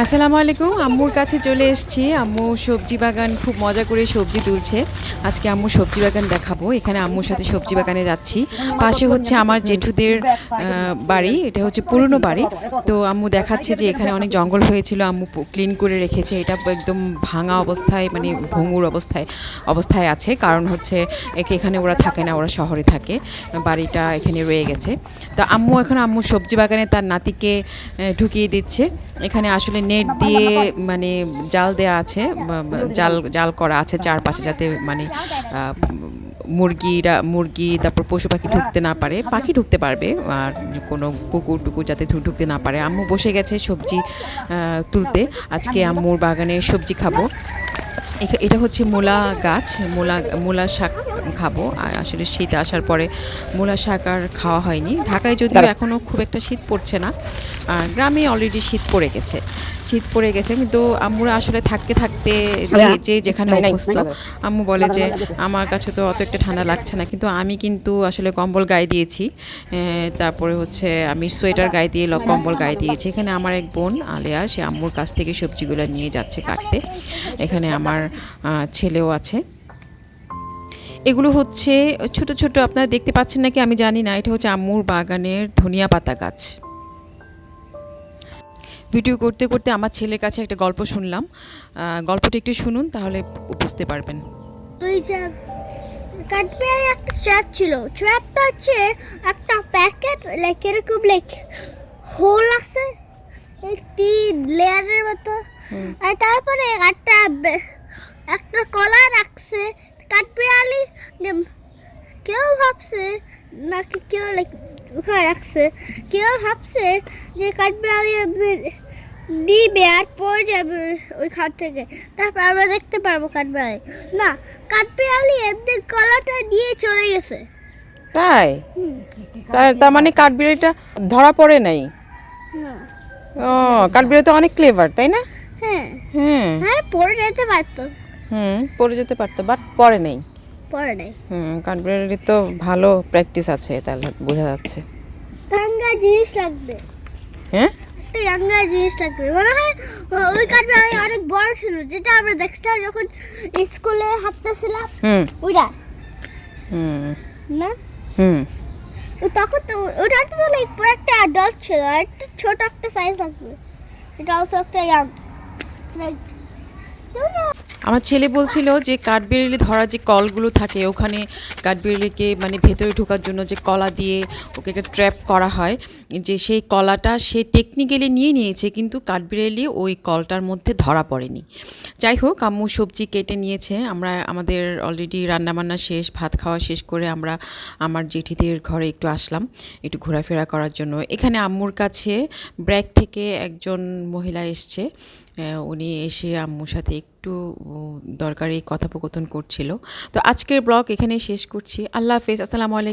আসসালামু আলাইকুম। আম্মুর কাছে চলে এসেছি। আম্মু সবজি বাগান খুব মজা করে সবজি তুলছে। আজকে আম্মু সবজি বাগান দেখাবো। এখানে আম্মুর সাথে সবজি বাগানে যাচ্ছি। পাশে হচ্ছে আমার জেঠুদের বাড়ি। এটা হচ্ছে পুরনো বাড়ি। তো আম্মু দেখাচ্ছে যে এখানে অনেক জঙ্গল হয়েছিল। আম্মু ক্লিন করে রেখেছে। এটা একদম ভাঙা অবস্থায় মানে ভঙ্গুর অবস্থায় অবস্থায় আছে। কারণ হচ্ছে এখানে ওরা থাকে না, ওরা শহরে থাকে। বাড়িটা এখানে রয়ে গেছে। তো আম্মু এখন আম্মু সবজি বাগানে তার নাতিকে ঢুকিয়ে দিচ্ছে। এখানে আসলে নেট দিয়ে মানে জাল দেয়া আছে জাল জাল করা আছে চারপাশে যাতে মানে মুরগিরা, মুরগি, তারপর পশু পাখি ঢুকতে না পারে, পাখি ঢুকতে পারবে, আর কোনো কুকুর টুকুর যাতে ঢুকতে না পারে। আম্মু বসে গেছে সবজি তুলতে। আজকে আম্মুর বাগানে সবজি খাব। এটা হচ্ছে মূলা গাছ মূলা মূলা শাক খাব। আসলে শীত আসার পরে মূলা শাক আর খাওয়া হয়নি। ঢাকায় যদিও এখনও খুব একটা শীত পড়ছে না আর গ্রামে অলরেডি শীত পড়ে গেছে। শীত পড়ে গেছে। কিন্তু আম্মুরা আসলে থাকতে থাকতে যে- যে যেখানে অভ্যস্ত আম্মু বলে যে আমার কাছে তো অত একটা ঠান্ডা লাগছে না। কিন্তু আমি কিন্তু আসলে কম্বল গায়ে দিয়েছি। তারপরে হচ্ছে আমি সোয়েটার গায়ে দিয়ে কম্বল গায়ে দিয়েছি। এখানে আমার এক বোন আলেয়া সে আম্মুর কাছ থেকে সবজিগুলো নিয়ে যাচ্ছে কাটতে। এখানে আমার ছেলেও আছে। এগুলো হচ্ছে ছোট ছোট আপনারা দেখতে পাচ্ছেন নাকি আমি জানি না। এটা হচ্ছে আম্মুর বাগানের ধনিয়া পাতা গাছ। ভিডিও করতে করতে আমার ছেলের কাছে একটা গল্প শুনলাম। গল্পটি একটু শুনুন তাহলে বুঝতে পারবেন। ওই যে কাঠবিড়ালি একটা ট্র্যাপ ছিল। ট্র্যাপটা হচ্ছে একটা প্যাকেট লাইক এরকম লাইক হোল আছে তিন লেয়ারের মতো। আর তারপরে একটা একটা কলা রাখছে কাঠবিড়ালি। যে কেউ ভাবছে নাকি কেউ লাইক ওখানে রাখছে। কেউ ভাবছে যে কাঠবিড়ালি আমাদের নিবে আর পড়ে যাবে ওইখান থেকে। তারপর আমরা দেখতে পারব কাঠবিড়ালি না কাঠবিড়ালি এমনি কলাটা নিয়ে চলে গেছে। তাই? তার মানে কাঠবিড়ালিটা ধরা পড়ে নাই। ও কাঠবিড়ালি তো অনেক ক্লেভার তাই না? হ্যাঁ। হ্যাঁ। হ্যাঁ পড়ে যেতে পারতো। হুম পড়ে যেতে পারতো বাট পড়ে নেই। পড়ে নেই। হুম কাঠবিড়ালির তো ভালো প্র্যাকটিস আছে তাহলে বোঝা যাচ্ছে। টাঙ্গার জিনিস লাগবে। একটা ইয়াঙ্গার জিনিস লাগবে। মনে হয় ওই কাঠটা অনেক বড় ছিল যেটা আমরা দেখছিলাম যখন স্কুলে হাঁটতেছিলাম। ওইটা। হুম। না? হুম। তখন তো ওটা তো লাইক পুরো একটা অ্যাডাল্ট ছিল একটু ছোট একটা সাইজ লাগবে। এটা হচ্ছে একটা ইয়াং লাইক আমার ছেলে বলছিল যে কাঠবিড়ালি ধরা যে কলগুলো থাকে, ওখানে কাঠবিড়ালিকে মানে ভেতরে ঢোকার জন্য যে কলা দিয়ে ওকে একটা ট্র্যাপ করা হয়, যে সেই কলাটা সে টেকনিক্যালি নিয়ে নিয়েছে, কিন্তু কাঠবিড়ালি ওই কলটার মধ্যে ধরা পড়েনি। যাই হোক, আম্মু সবজি কেটে নিয়েছে, আমরা আমাদের অলরেডি রান্নাবান্না শেষ, ভাত খাওয়া শেষ করে আমরা আমার জেঠিদের ঘরে একটু আসলাম, একটু ঘোরাফেরা করার জন্য। এখানে আম্মুর কাছে ব্র্যাক থেকে একজন মহিলা এসছে উনি এসে আম্মুর সাথে একটু দরকারি কথোপকথন করছিল। তো আজকের ব্লগ এখানেই শেষ করছি। আল্লাহ হাফেজ। আসসালামু আলাইকুম।